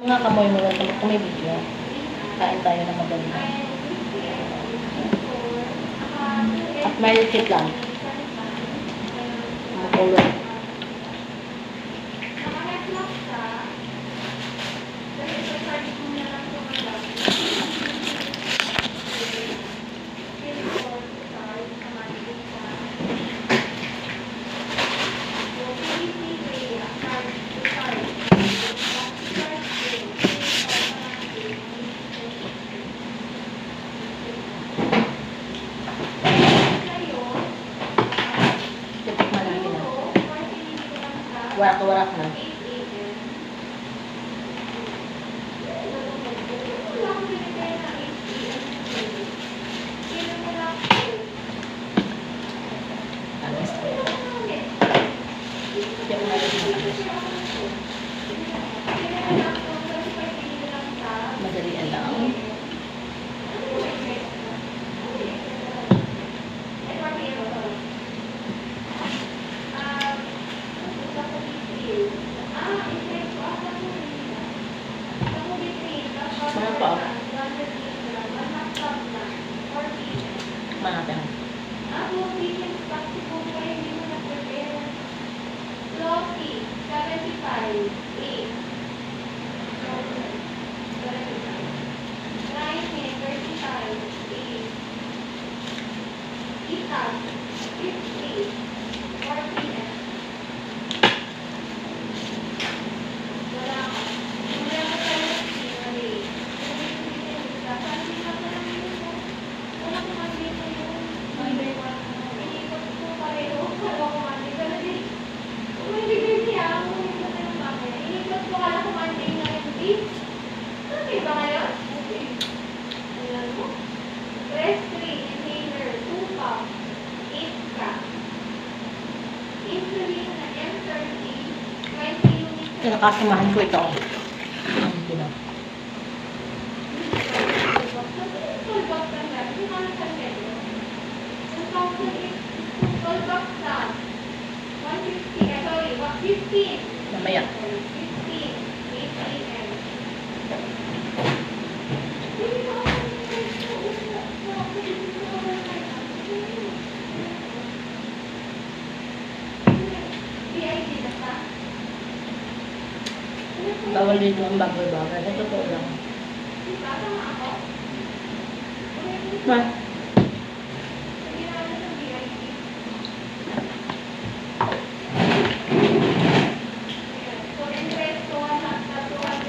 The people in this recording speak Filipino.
Mga kamoy mo lang kung may video. Kain tayo ng maganda. At may litip lang. Makulo. Warak-warak na. Tiyak na rin natin. Thank you. 20 units. Kinakasamahan ko ito. Mamaya. Bawal dito ang bagoy-bagoy. Sa totoo lang. Ma,